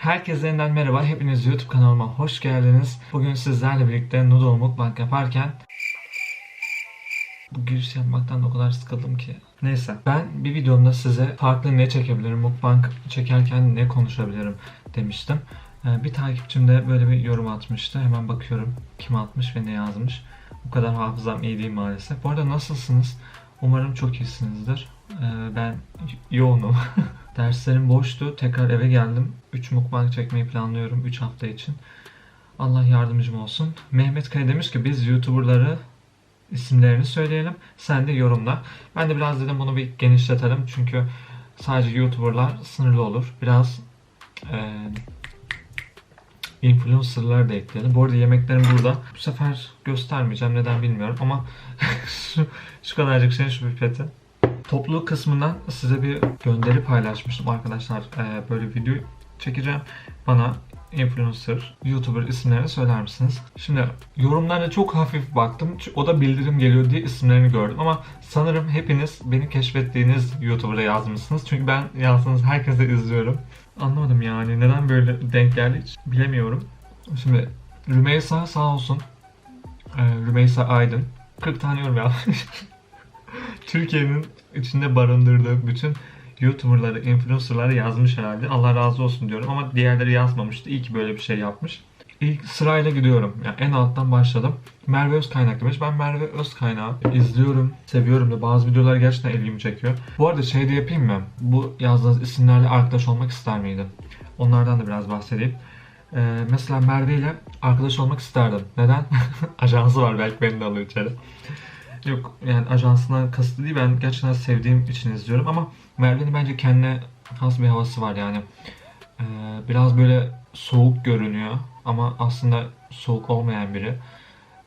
Herkese yeniden merhaba. Hepiniz YouTube kanalıma hoş geldiniz. Bugün sizlerle birlikte noodle mukbang yaparken bu giriş yapmaktan o kadar sıkıldım ki. Neyse. Ben bir videomda size farklı ne çekebilirim, mukbang çekerken ne konuşabilirim demiştim. Ee, Bir takipçim de böyle bir yorum atmıştı. Hemen bakıyorum kim atmış ve ne yazmış. Bu kadar hafızam iyi değil maalesef. Bu arada nasılsınız? Umarım çok iyisinizdir. Ee, Ben yoğunum. Derslerim boştu. Tekrar eve geldim. 3 mukbang çekmeyi planlıyorum 3 hafta için. Allah yardımcım olsun. Mehmet Kaya demiş ki biz YouTuber'ları isimlerini söyleyelim. Sen de yorumla. Ben de biraz dedim bunu bir genişletelim. Çünkü sadece YouTuber'lar sınırlı olur. Biraz eee influencer'lar da ekleyelim. Bu arada yemeklerim burada. Bu sefer göstermeyeceğim. Neden bilmiyorum ama şu, şu kadarcık şey şu pipeti. Topluluk kısmından size bir gönderi paylaşmıştım arkadaşlar. Ee, böyle video çekeceğim. Bana influencer, YouTuber isimlerini söyler misiniz? Şimdi yorumlarına çok hafif baktım. O da bildirim geliyor diye isimlerini gördüm. Ama sanırım hepiniz beni keşfettiğiniz YouTuber'a yazmışsınız. Çünkü ben yazdığınız herkese izliyorum. Anlamadım yani. Neden böyle denk geldi hiç bilemiyorum. Şimdi Rümeysa sağ olsun. Ee, Rümeysa Aydın. 40 tane yorum yapmış. Türkiye'nin içinde barındırdığı bütün YouTuber'ları, influencer'ları yazmış herhalde. Allah razı olsun diyorum ama diğerleri yazmamıştı. İyi ki böyle bir şey yapmış. İlk sırayla gidiyorum. Yani en alttan başladım. Merve Özkaynak demiş. Ben Merve Özkaynak'ı izliyorum, seviyorum da bazı videolar gerçekten ilgimi çekiyor. Bu arada şey de yapayım mı? Bu yazdığınız isimlerle arkadaş olmak ister miydin? Onlardan da biraz bahsedeyim. Ee, mesela Merve ile arkadaş olmak isterdim. Neden? Ajansı var belki beni de alıyor içeri. Yok yani ajansından kasıtlı değil ben gerçekten sevdiğim için izliyorum ama Merve'nin bence kendine has bir havası var yani. Ee, biraz böyle soğuk görünüyor ama aslında soğuk olmayan biri.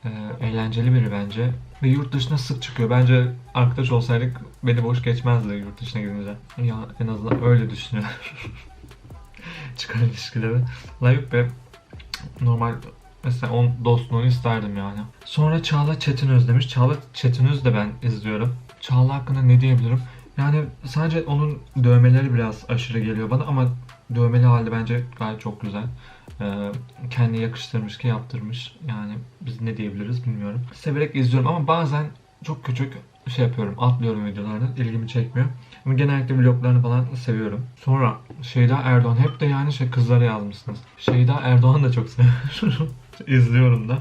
Ee, eğlenceli biri bence. Ve yurt dışına sık çıkıyor. Bence arkadaş olsaydık beni boş geçmezdi yurt dışına gidince. Ya en azından öyle düşünüyorum. Çıkar ilişkileri. La yok be. Normal Mesela onun dostluğunu isterdim yani. Sonra Çağla Çetinöz demiş. Çağla Çetinöz de ben izliyorum. Çağla hakkında ne diyebilirim? Yani sadece onun dövmeleri biraz aşırı geliyor bana ama dövmeli hali bence gayet çok güzel. Ee, kendi yakıştırmış ki yaptırmış. Yani biz ne diyebiliriz bilmiyorum. Severek izliyorum ama bazen çok küçük şey yapıyorum. Atlıyorum videolarını. ilgimi çekmiyor. Genellikle vloglarını falan seviyorum. Sonra Şeyda Erdoğan. Hep de yani şey kızlara yazmışsınız. Şeyda Erdoğan da çok seviyorum. İzliyorum da.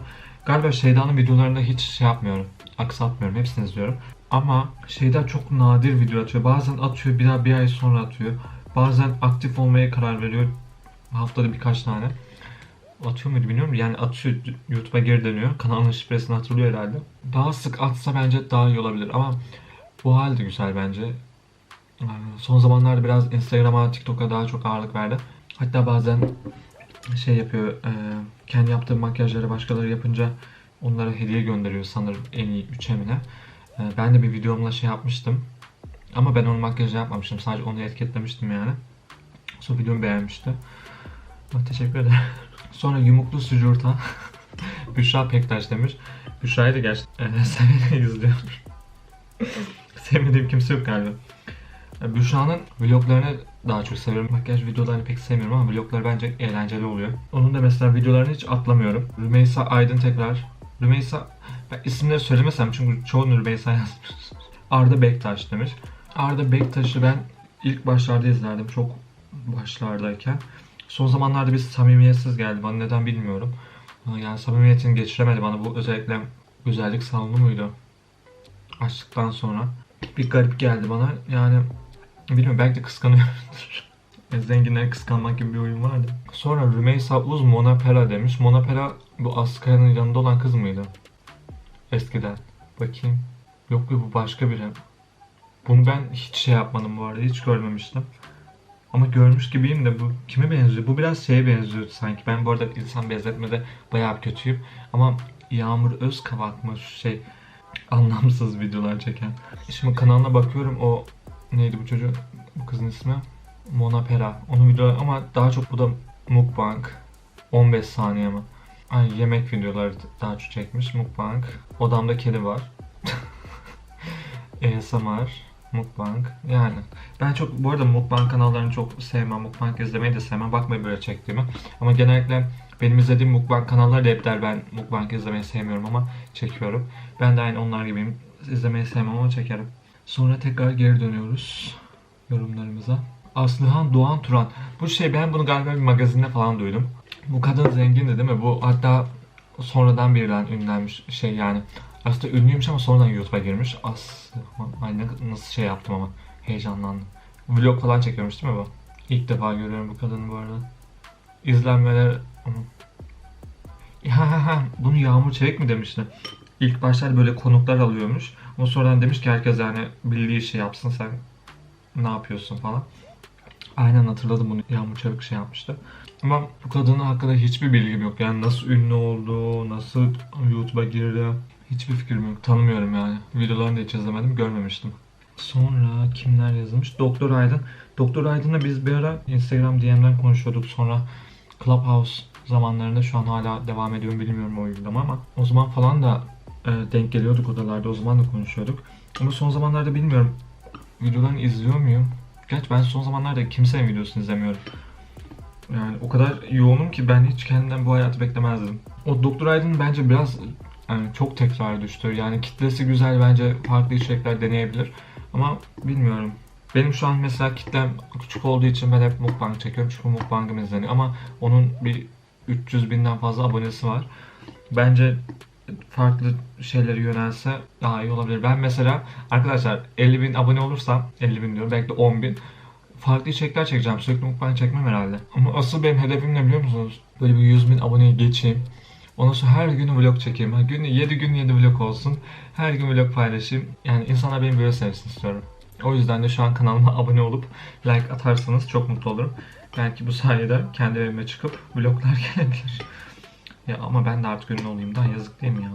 Galiba Şeyda'nın videolarında hiç şey yapmıyorum. Aksatmıyorum. Hepsini izliyorum. Ama Şeyda çok nadir video atıyor. Bazen atıyor bir daha bir ay sonra atıyor. Bazen aktif olmaya karar veriyor. Haftada birkaç tane. Atıyor muydu bilmiyorum. Yani atıyor. YouTube'a geri dönüyor. Kanalın şifresini hatırlıyor herhalde. Daha sık atsa bence daha iyi olabilir. Ama bu hal de güzel bence. Ee, Son zamanlarda biraz Instagram'a, TikTok'a daha çok ağırlık verdi. Hatta bazen şey yapıyor, e, kendi yaptığı makyajları başkaları yapınca onlara hediye gönderiyor sanırım en iyi üçemine. E, ben de bir videomla şey yapmıştım. Ama ben onun makyajını yapmamıştım. Sadece onu etiketlemiştim yani. Sonra videomu beğenmişti. Teşekkür ederim. Sonra yumuklu sucurta. Büşra Pektaş demiş. Büşra'yı da gerçekten e, severek izliyorum. Sevmediğim kimse yok galiba. E, Büşra'nın vloglarını daha çok seviyorum. Makyaj videolarını pek sevmiyorum ama vlogları bence eğlenceli oluyor. Onun da mesela videolarını hiç atlamıyorum. Rümeysa Aydın tekrar. Rümeysa, ben isimleri söylemesem çünkü çoğunu Rümeysa yazmış. Arda Bektaş demiş. Arda Bektaş'ı ben ilk başlarda izlerdim. Çok başlardayken. Son zamanlarda bir samimiyetsiz geldi bana neden bilmiyorum. Yani samimiyetini geçiremedi bana bu özellikle güzellik salonu muydu? Açtıktan sonra bir garip geldi bana. Yani bilmiyorum belki de kıskanıyordur. Zenginleri kıskanmak gibi bir oyun vardı. Sonra Rümeysa Uz Mona Pera demiş. Mona Pera bu Askaya'nın yanında olan kız mıydı? Eskiden. Bakayım. Yok bu başka biri. Bunu ben hiç şey yapmadım bu arada. Hiç görmemiştim. Ama görmüş gibiyim de bu kime benziyor? Bu biraz şeye benziyor sanki. Ben bu arada insan benzetmede bayağı kötüyüm. Ama Yağmur Özkavak mı şey anlamsız videolar çeken. Şimdi kanalına bakıyorum o neydi bu çocuğun bu kızın ismi? Mona Pera. Onun videoları ama daha çok bu da mukbang. 15 saniye mi? Ay yemek videoları daha çok çekmiş mukbang. Odamda kedi var. ASMR. Mukbang. Yani ben çok bu arada mukbang kanallarını çok sevmem. Mukbang izlemeyi de sevmem. Bakmayın böyle çektiğimi. Ama genellikle benim izlediğim mukbang kanalları da hep der ben mukbang izlemeyi sevmiyorum ama çekiyorum. Ben de aynı onlar gibiyim. İzlemeyi sevmem ama çekerim. Sonra tekrar geri dönüyoruz yorumlarımıza. Aslıhan Doğan Turan. Bu şey ben bunu galiba bir magazinde falan duydum. Bu kadın zengindi değil mi? Bu hatta sonradan birilen ünlenmiş şey yani. Aslında ünlüymüş ama sonradan YouTube'a girmiş. Aslıhan. Ay ne- nasıl şey yaptım ama. Heyecanlandım. Vlog falan çekiyormuş değil mi bu? İlk defa görüyorum bu kadını bu arada. İzlenmeler... Ha ha ha. Bunu Yağmur Çelik mi demişti? İlk başlarda böyle konuklar alıyormuş. Ama sonradan demiş ki herkes yani bildiği işi yapsın sen ne yapıyorsun falan. Aynen hatırladım bunu Yağmur Çevik şey yapmıştı. Ama bu kadının hakkında hiçbir bilgim yok. Yani nasıl ünlü oldu, nasıl YouTube'a girdi hiçbir fikrim yok. Tanımıyorum yani. Videolarını da hiç izlemedim, görmemiştim. Sonra kimler yazılmış? Doktor Aydın. Doktor Aydın'la biz bir ara Instagram DM'den konuşuyorduk. Sonra Clubhouse zamanlarında şu an hala devam ediyorum bilmiyorum o uygulama ama o zaman falan da denk geliyorduk odalarda. O zaman da konuşuyorduk. Ama son zamanlarda bilmiyorum. Videolarını izliyor muyum? Gerçi ben son zamanlarda kimsenin videosunu izlemiyorum. Yani o kadar yoğunum ki ben hiç kendimden bu hayatı beklemezdim. O Doktor Aydın bence biraz yani çok tekrar düştü. Yani kitlesi güzel bence farklı içerikler deneyebilir. Ama bilmiyorum. Benim şu an mesela kitlem küçük olduğu için ben hep mukbang çekiyorum çünkü mukbangım izleniyor ama onun bir 300 binden fazla abonesi var. Bence farklı şeylere yönelse daha iyi olabilir. Ben mesela arkadaşlar 50 bin abone olursam 50 bin diyorum belki de 10 bin farklı içerikler çekeceğim. Sürekli mukbang çekmem herhalde. Ama asıl benim hedefim ne biliyor musunuz? Böyle bir 100 bin aboneye geçeyim. Ondan sonra her gün vlog çekeyim. Ha, gün 7 gün 7 vlog olsun. Her gün vlog paylaşayım. Yani insanlar beni böyle sevsin istiyorum. O yüzden de şu an kanalıma abone olup like atarsanız çok mutlu olurum. Belki bu sayede kendi evime çıkıp vloglar gelebilir. Ya ama ben de artık ünlü olayım. Daha yazık değil mi ya?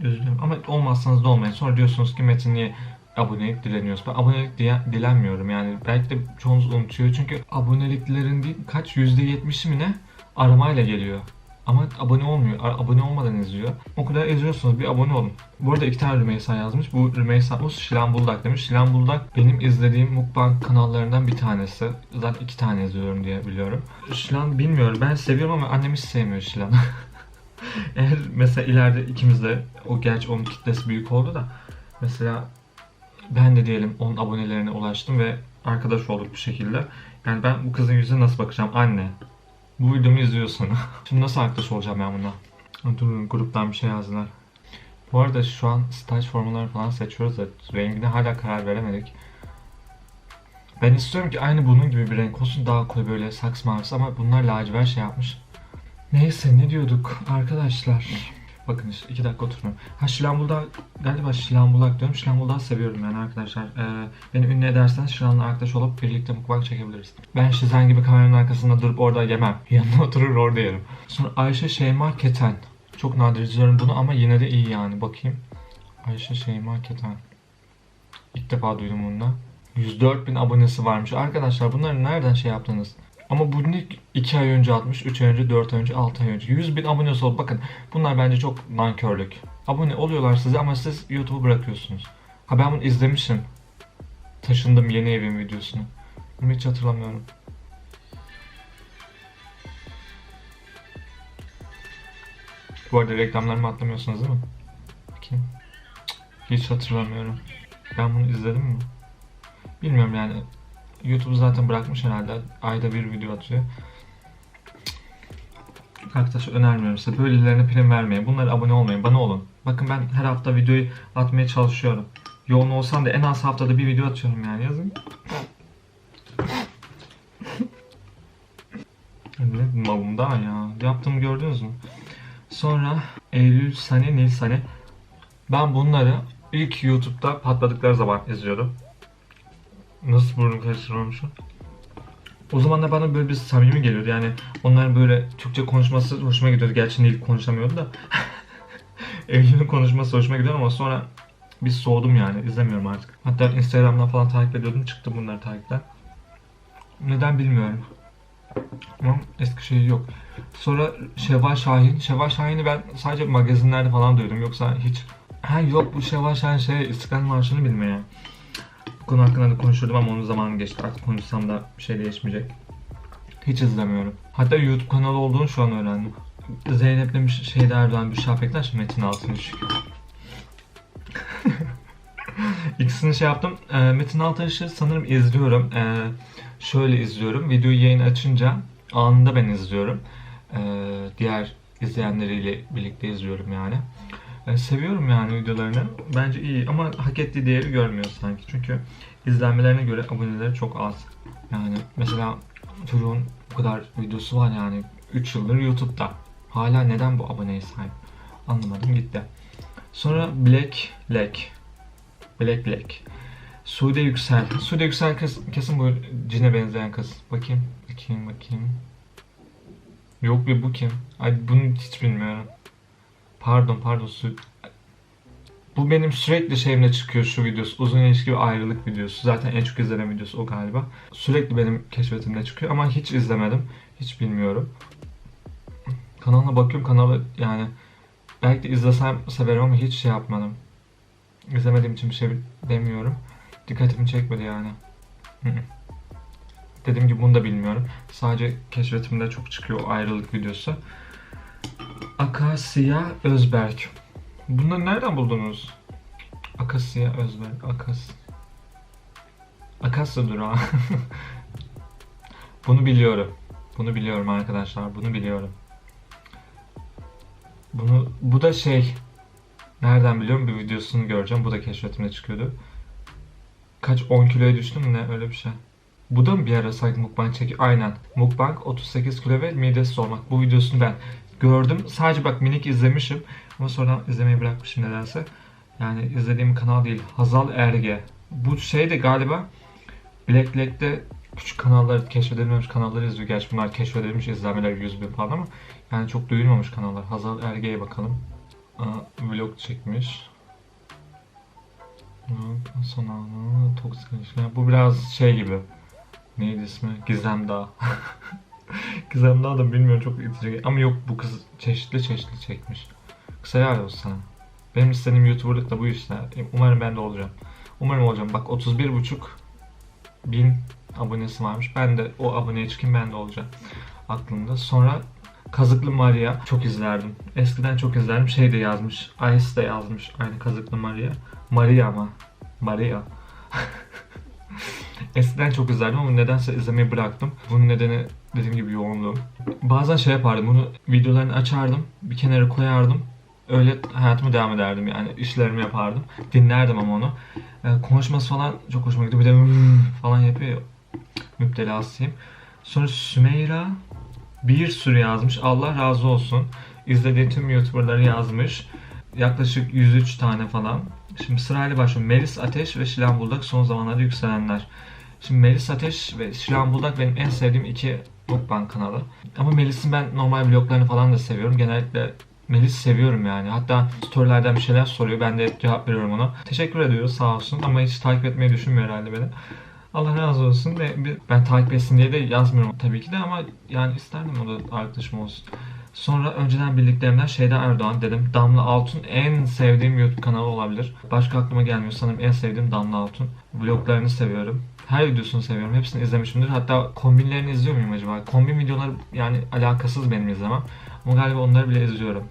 Üzülüyorum. Ama olmazsanız da olmayın. Sonra diyorsunuz ki Metin niye abonelik dileniyoruz? Ben abonelik diye, dilenmiyorum yani. Belki de çoğunuz unutuyor. Çünkü aboneliklerin değil kaç %70'i mi ne aramayla geliyor. Ama abone olmuyor. Abone olmadan izliyor. O kadar izliyorsunuz. Bir abone olun. Bu arada iki tane Rümeysa yazmış. Bu Rümeysa Uz Şilan Buldak demiş. Şilan Buldak benim izlediğim mukbang kanallarından bir tanesi. Zaten iki tane izliyorum diye biliyorum. Şilan bilmiyorum. Ben seviyorum ama annem hiç sevmiyor Şilan. Eğer mesela ileride ikimiz de o gerçi onun kitlesi büyük oldu da mesela ben de diyelim onun abonelerine ulaştım ve arkadaş olduk bu şekilde. Yani ben bu kızın yüzüne nasıl bakacağım? Anne. Bu videomu izliyorsun. Şimdi nasıl arkadaş olacağım ben bununla? Dur gruptan bir şey yazdılar. Bu arada şu an staj formalarını falan seçiyoruz da rengine hala karar veremedik. Ben istiyorum ki aynı bunun gibi bir renk olsun daha koyu böyle saks mavisi ama bunlar lacivert şey yapmış. Neyse ne diyorduk arkadaşlar. Bakın işte iki dakika oturmuyorum. Ha Şilambuldak galiba Şilambuldak diyorum. Şilambuldak seviyorum yani arkadaşlar. Ee, beni ünlü ederseniz Şilan'la arkadaş olup birlikte mukbang çekebiliriz. Ben Şizen gibi kameranın arkasında durup orada yemem. Yanına oturur orada yerim. Sonra Ayşe Şeyma Keten. Çok nadir izliyorum bunu ama yine de iyi yani. Bakayım. Ayşe Şeyma Keten. İlk defa duydum bunu da. 104 bin abonesi varmış. Arkadaşlar bunları nereden şey yaptınız? Ama bunu 2 ay önce atmış, 3 ay önce, 4 ay önce, 6 ay önce. 100 bin abonesi ol. Bakın bunlar bence çok nankörlük. Abone oluyorlar size ama siz YouTube'u bırakıyorsunuz. Ha ben bunu izlemişim. Taşındım yeni evim videosunu. Bunu hiç hatırlamıyorum. Bu arada reklamlarımı atlamıyorsunuz değil mi? Bakayım. Hiç hatırlamıyorum. Ben bunu izledim mi? Bilmiyorum yani. YouTube zaten bırakmış herhalde. Ayda bir video atıyor. Arkadaşlar önermiyorum size. Böylelerine prim vermeyin. Bunlara abone olmayın. Bana olun. Bakın ben her hafta videoyu atmaya çalışıyorum. Yoğun olsam da en az haftada bir video atıyorum yani yazın. ne malım daha ya. Yaptığımı gördünüz mü? Sonra Eylül Sane, Nil Sane. Ben bunları ilk YouTube'da patladıkları zaman izliyordum. Nasıl burnu karıştırmamışım? O zaman da bana böyle bir samimi geliyordu yani onların böyle Türkçe konuşması hoşuma gidiyordu. Gerçi Nil konuşamıyordu da. Eylül'ün konuşması hoşuma gidiyor ama sonra bir soğudum yani izlemiyorum artık. Hatta Instagram'dan falan takip ediyordum çıktı bunları takipten. Neden bilmiyorum. Ama eski şey yok. Sonra Şevval Şahin. Şevval Şahin'i ben sadece magazinlerde falan duydum. Yoksa hiç... Ha yok bu Şevval Şahin şey İstiklal Marşı'nı bilmeye. Bu konu hakkında da konuşurdum ama onun zamanı geçti. Artık konuşsam da bir şey değişmeyecek. Hiç izlemiyorum. Hatta YouTube kanalı olduğunu şu an öğrendim. Zeynep demiş şeyde Erdoğan Büşra Pektaş Metin Altınış. İkisini şey yaptım. E, Metin Altınış'ı sanırım izliyorum. E, şöyle izliyorum. Videoyu yayın açınca anında ben izliyorum. E, diğer izleyenleriyle birlikte izliyorum yani. E, seviyorum yani videolarını. Bence iyi ama hak ettiği değeri görmüyor sanki. Çünkü izlenmelerine göre aboneleri çok az. Yani mesela çocuğun bu kadar videosu var yani 3 yıldır YouTube'da. Hala neden bu aboneye sahip? Anlamadım gitti. Sonra Black Lake. Black Lake. Sude Yüksel. Sude Yüksel kız, kesin bu cine benzeyen kız. Bakayım, bakayım, bakayım. Yok be bu kim? Ay bunu hiç bilmiyorum. Pardon, pardon. Bu benim sürekli şeyimde çıkıyor şu videosu. Uzun ilişki ve ayrılık videosu. Zaten en çok izlenen videosu o galiba. Sürekli benim keşfetimde çıkıyor ama hiç izlemedim. Hiç bilmiyorum. Kanalına bakıyorum kanalı yani belki de izlesem severim ama hiç şey yapmadım. İzlemediğim için bir şey demiyorum. Dikkatimi çekmedi yani. Hı hı. Dediğim gibi bunu da bilmiyorum. Sadece keşfetimde çok çıkıyor ayrılık videosu. Akasya Özberk. Bunları nereden buldunuz? Akasya Özberk. Akas. Akasya durağı. Bunu biliyorum. Bunu biliyorum arkadaşlar. Bunu biliyorum. Bunu bu da şey nereden biliyorum bir videosunu göreceğim. Bu da keşfetimde çıkıyordu. Kaç 10 kiloya düştüm ne öyle bir şey. Bu da mı bir ara sanki mukbang çekiyor? Aynen. Mukbang 38 kilo ve midesiz olmak. Bu videosunu ben gördüm. Sadece bak minik izlemişim. Ama sonradan izlemeyi bırakmışım nedense. Yani izlediğim kanal değil. Hazal Erge. Bu şey de galiba Black Lake'de küçük kanallar, keşfedilmemiş kanalları izliyor. Gerçi bunlar keşfedilmiş izlenmeler 100 bin falan ama yani çok duyulmamış kanallar. Hazal Erge'ye bakalım. Aa, vlog çekmiş. Son anı, toksik ilişkiler. Bu biraz şey gibi. Neydi ismi? Gizem Dağ. Gizem Dağ da bilmiyorum çok itici. Ama yok bu kız çeşitli çeşitli çekmiş. Kısa helal olsun sana. Benim istediğim YouTuber'lık da bu işte. Umarım ben de olacağım. Umarım olacağım. Bak 31,5 bin abonesi varmış. Ben de o aboneye çıkayım ben de olacağım. Aklımda. Sonra Kazıklı Maria çok izlerdim. Eskiden çok izlerdim. Şey de yazmış. Ice de yazmış. Aynı Kazıklı Maria. Maria ama. Maria. Eskiden çok izlerdim ama nedense izlemeyi bıraktım. Bunun nedeni dediğim gibi yoğunluğum. Bazen şey yapardım. Bunu videolarını açardım. Bir kenara koyardım. Öyle hayatıma devam ederdim yani. işlerimi yapardım. Dinlerdim ama onu. Ee, konuşması falan çok hoşuma gidiyor. Bir de "Hmm" falan yapıyor. ya. Müptelasıyım. Sonra Sümeyra bir sürü yazmış. Allah razı olsun. İzlediği tüm YouTuber'ları yazmış. Yaklaşık 103 tane falan. Şimdi sırayla başlıyorum. Melis Ateş ve Şilan Buldak son zamanlarda yükselenler. Şimdi Melis Ateş ve Şilan Buldak benim en sevdiğim iki mukbang kanalı. Ama Melis'in ben normal vloglarını falan da seviyorum. Genellikle Melis seviyorum yani. Hatta storylerden bir şeyler soruyor. Ben de cevap veriyorum ona. Teşekkür ediyoruz sağ olsun. Ama hiç takip etmeyi düşünmüyor herhalde beni. Allah razı olsun bir- ben takip etsin diye de yazmıyorum tabii ki de ama yani isterdim o da arkadaşım olsun. Sonra önceden bildiklerimden Şeyda Erdoğan dedim. Damla Altun en sevdiğim YouTube kanalı olabilir. Başka aklıma gelmiyor sanırım en sevdiğim Damla Altun. Vloglarını seviyorum. Her videosunu seviyorum. Hepsini izlemişimdir. Hatta kombinlerini izliyor muyum acaba? Kombin videoları yani alakasız benim izlemem. Ama galiba onları bile izliyorum.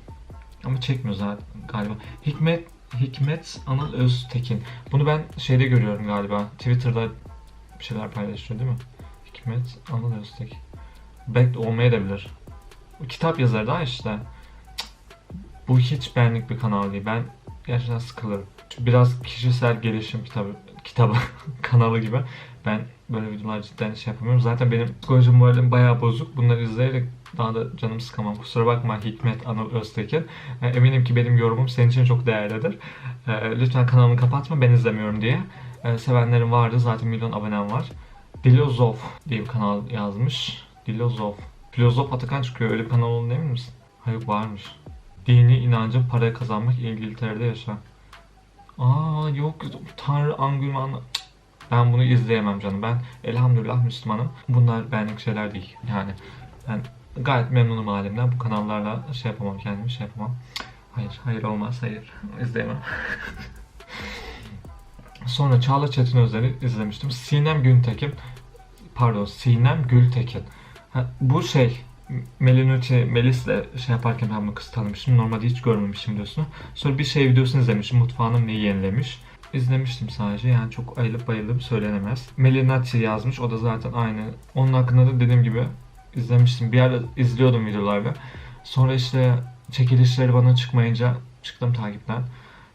Ama çekmiyor zaten galiba. Hikmet Hikmet Anıl Öztekin. Bunu ben şeyde görüyorum galiba. Twitter'da bir şeyler paylaşıyor değil mi? Hikmet Anıl Öztekin. Belki de olmayabilir. Bu kitap yazarı daha işte. Bu hiç benlik bir kanal değil. Ben gerçekten sıkılırım. Biraz kişisel gelişim kitabı, kitabı kanalı gibi. Ben böyle videolar cidden şey yapamıyorum. Zaten benim psikolojim moralim bayağı bozuk. Bunları izleyerek daha da canım sıkamam. Kusura bakma Hikmet Anıl Öztekin. E, Eminim ki benim yorumum senin için çok değerlidir. E, Lütfen kanalımı kapatma ben izlemiyorum diye. E, Sevenlerim vardı. Zaten milyon abonem var. Dilozof diye bir kanal yazmış. Dilozof. Filozof Atakan çıkıyor. Öyle bir kanal olduğunu emin misin? Hayır varmış. Dini inancın para kazanmak İngiltere'de yaşa. Aa yok Tanrı Angülmanı. Ben bunu izleyemem canım. Ben elhamdülillah Müslümanım. Bunlar benlik şeyler değil. Yani ben gayet memnunum halimden. Bu kanallarla şey yapamam kendimi şey yapamam. Hayır, hayır olmaz, hayır. İzleyemem. Sonra Çağla Çetin Özer'i izlemiştim. Sinem Güntekin pardon Sinem Gültekin. Ha, bu şey Melinuti Melis'le şey yaparken ben bu kızı tanımıştım. Normalde hiç görmemişim videosunu. Sonra bir şey videosunu izlemiştim. Mutfağını neyi yenilemiş. İzlemiştim sadece yani çok ayılıp bayıldım söylenemez. Melinati yazmış o da zaten aynı. Onun hakkında da dediğim gibi izlemiştim. Bir ara izliyordum videolarda. Sonra işte çekilişleri bana çıkmayınca çıktım takipten.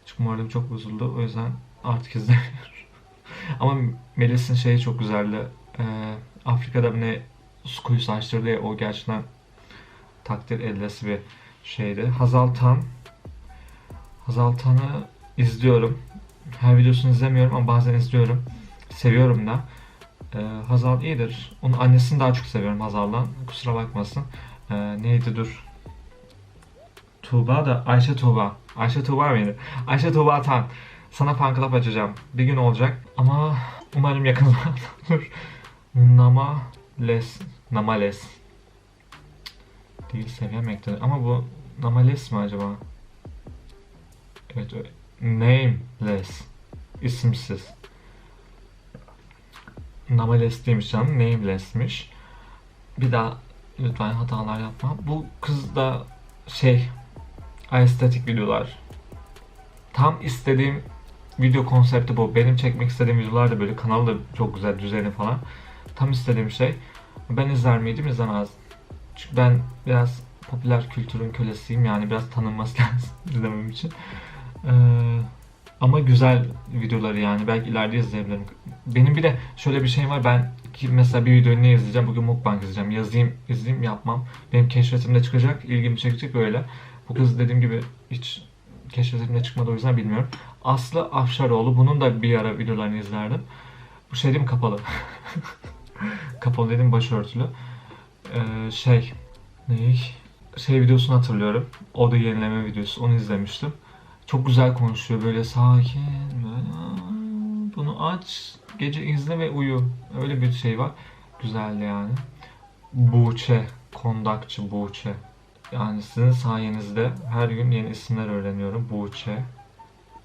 Çünkü moralim çok bozuldu. O yüzden artık izlemiyorum. Ama Melis'in şeyi çok güzeldi. Ee, Afrika'da ne açtırdı ya o gerçekten takdir edilesi bir şeydi. Hazal Tan Hazal Tan'ı izliyorum. Her videosunu izlemiyorum ama bazen izliyorum. Seviyorum da. Ee, Hazal iyidir. Onun annesini daha çok seviyorum Hazal'dan. Kusura bakmasın. Ee, neydi dur. Tuğba da Ayşe Tuğba. Ayşe Tuğba mıydı? Ayşe Tuğba Tan. Sana fan club açacağım. Bir gün olacak ama umarım yakın zamanda olur. Nama Les. Namales. Değil sevemektir. Ama bu Namales mi acaba? Evet. Nameless. İsimsiz. Namales değilmiş canım. Nameless'miş. Bir daha lütfen hatalar yapma. Bu kız da şey estetik videolar. Tam istediğim video konsepti bu. Benim çekmek istediğim videolar da böyle kanal da çok güzel düzeni falan. Tam istediğim şey. Ben izler miydim izlemezdim. Çünkü ben biraz popüler kültürün kölesiyim yani biraz tanınması lazım izlemem için. Ee, ama güzel videoları yani belki ileride izleyebilirim. Benim bir de şöyle bir şey var ben ki mesela bir videoyu ne izleyeceğim bugün mukbang izleyeceğim yazayım izleyeyim yapmam. Benim keşfetimde çıkacak ilgimi çekecek öyle. Bu kız dediğim gibi hiç keşfetimde çıkmadı o yüzden bilmiyorum. Aslı Afşaroğlu bunun da bir ara videolarını izlerdim. Bu şey değil mi kapalı? kapalı dedim başörtülü. Ee, şey ne? Şey videosunu hatırlıyorum. O da yenileme videosu. Onu izlemiştim. Çok güzel konuşuyor böyle sakin böyle "Aa, bunu aç gece izle ve uyu. Öyle bir şey var. Güzeldi yani. Buğçe. Kondakçı Buğçe. Yani sizin sayenizde her gün yeni isimler öğreniyorum. Buğçe.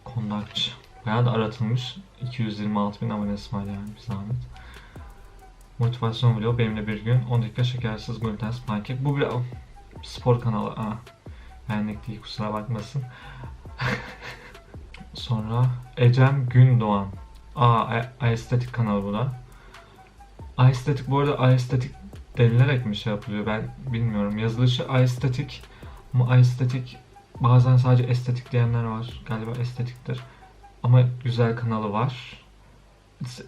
Kondakçı. Bayağı da aratılmış. 226 bin abonesi var yani bir zahmet. Motivasyon vlogu benimle bir gün 10 dakika şekersiz glutensiz pankek. Bu bir spor kanalı. Aa, benlik değil kusura bakmasın. Sonra Ecem Gündoğan. Aa, Aestetik kanalı bu da. Aestetik bu arada Aestetik denilerek mi şey yapılıyor ben bilmiyorum. Yazılışı Aestetik ama Aestetik bazen sadece estetik diyenler var. Galiba estetiktir. Ama güzel kanalı var.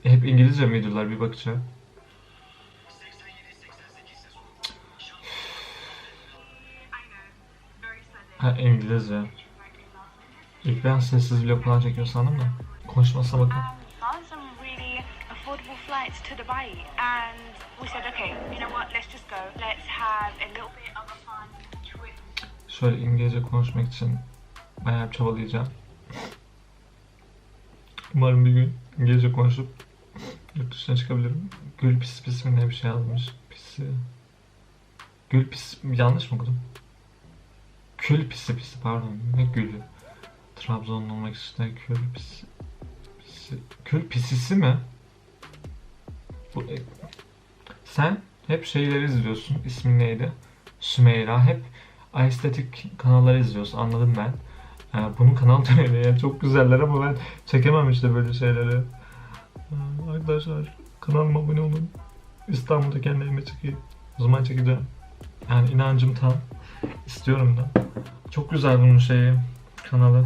Hep İngilizce videolar bir bakacağım. Ha İngilizce. İlk ben sessiz vlog falan çekiyor sandım da. Konuşmasına bakın. found some really affordable flights to Dubai, and we said, okay, you know what? Let's just go. Let's have a little bit of a fun trip. Şöyle İngilizce konuşmak için bayağı çabalayacağım. Umarım bir gün İngilizce konuşup yurt dışına çıkabilirim. Gül pis pis mi ne bir şey yazmış. Pisi. Gül pis yanlış mı okudum? Kül pisi pisi pardon. Ne gülü? Trabzonlu olmak işte kül pisi. pisi. Kül pisisi mi? Bu, e, sen hep şeyleri izliyorsun. İsmin neydi? Sümeyra. Hep estetik kanalları izliyorsun. Anladım ben. Ee, bunun kanalı da öyle yani çok güzeller ama ben çekemem işte böyle şeyleri. Ee, arkadaşlar kanalıma abone olun. İstanbul'da kendi evime çekeyim. O zaman çekeceğim. Yani inancım tam. İstiyorum da. Çok güzel bunun şeyi. Kanalı.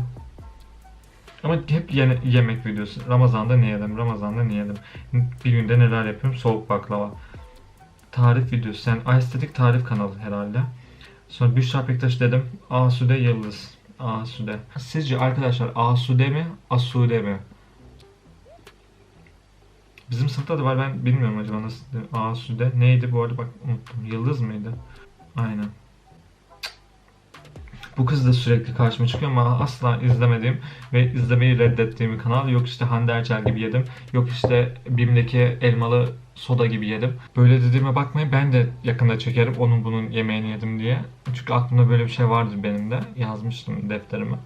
Ama hep yene, yemek videosu. Ramazan'da ne yedim? Ramazan'da ne yedim? Bir günde neler yapıyorum? Soğuk baklava. Tarif videosu. Yani estetik tarif kanalı herhalde. Sonra Büşra Pektaş dedim. Asude Yıldız. Asude. Sizce arkadaşlar Asude mi? Asude mi? Bizim sınıfta da var ben bilmiyorum acaba nasıl. Asude neydi bu arada bak unuttum. Yıldız mıydı? Aynen. Bu kız da sürekli karşıma çıkıyor ama asla izlemediğim ve izlemeyi reddettiğim bir kanal. Yok işte Hande Erçel gibi yedim. Yok işte Bim'deki elmalı soda gibi yedim. Böyle dediğime bakmayın ben de yakında çekerim onun bunun yemeğini yedim diye. Çünkü aklımda böyle bir şey vardır benim de. Yazmıştım defterime.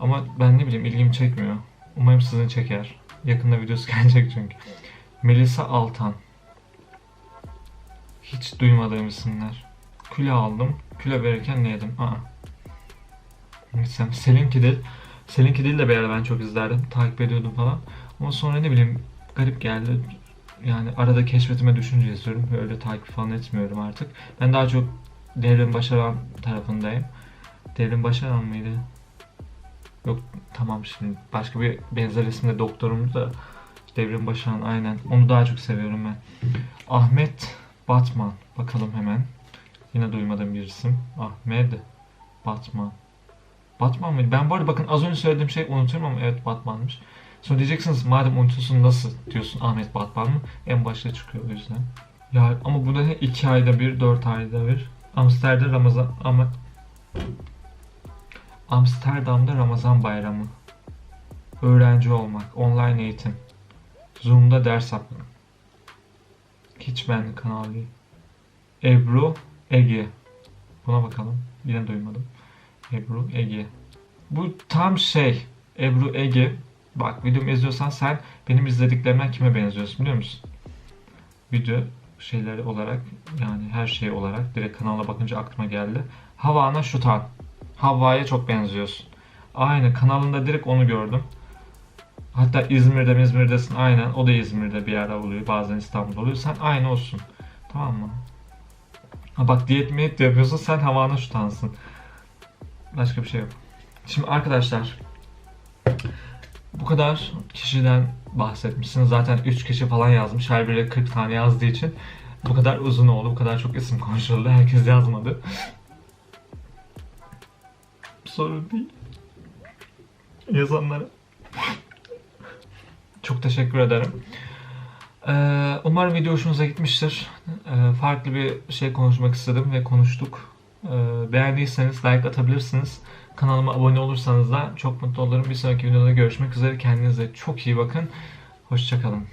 Ama ben ne bileyim ilgimi çekmiyor. Umarım sizin çeker. Yakında videosu gelecek çünkü. Melisa Altan. Hiç duymadığım isimler. Küle aldım. Küle verirken ne yedim? Aa. Gitsem. Selin Kidil. Selin Kidil de bir ara ben çok izlerdim. Takip ediyordum falan. Ama sonra ne bileyim garip geldi. Yani arada keşfetime düşünce izliyorum. Öyle takip falan etmiyorum artık. Ben daha çok Devrim Başaran tarafındayım. Devrim Başaran mıydı? Yok tamam şimdi başka bir benzer isimde doktorumuz da Devrim Başaran aynen. Onu daha çok seviyorum ben. Ahmet Batman. Bakalım hemen. Yine duymadığım bir isim. Ahmet Batman. Batman mıydı? Ben bu arada bakın az önce söylediğim şey unutuyorum ama evet Batman'mış. Sonra diyeceksiniz madem unutuyorsun nasıl diyorsun Ahmet Batman mı? En başta çıkıyor o yüzden. Ya ama bu da ne? 2 ayda bir, 4 ayda bir. Amsterdam Ramazan ama Amsterdam'da Ramazan bayramı. Öğrenci olmak, online eğitim. Zoom'da ders yapmak. Hiç benlik kanal değil. Ebru Ege. Buna bakalım. Yine duymadım. Ebru Ege. Bu tam şey. Ebru Ege. Bak videomu izliyorsan sen benim izlediklerimden kime benziyorsun biliyor musun? Video şeyleri olarak yani her şey olarak direkt kanala bakınca aklıma geldi. Havana Şutan. Havva'ya çok benziyorsun. Aynı kanalında direkt onu gördüm. Hatta İzmir'de İzmir'desin aynen. O da İzmir'de bir ara oluyor. Bazen İstanbul'da oluyor. Sen aynı olsun. Tamam mı? Ha bak diyet de yapıyorsun. Sen Havana Şutan'sın. Başka bir şey yok. Şimdi arkadaşlar bu kadar kişiden bahsetmişsiniz. Zaten 3 kişi falan yazmış. Her biri 40 tane yazdığı için bu kadar uzun oldu. Bu kadar çok isim konuşuldu. Herkes yazmadı. Sorun değil. Yazanlara. Çok teşekkür ederim. Ee, umarım video hoşunuza gitmiştir. Ee, farklı bir şey konuşmak istedim ve konuştuk. Ee, beğendiyseniz like atabilirsiniz. Kanalıma abone olursanız da çok mutlu olurum. Bir sonraki videoda görüşmek üzere. Kendinize çok iyi bakın. Hoşçakalın.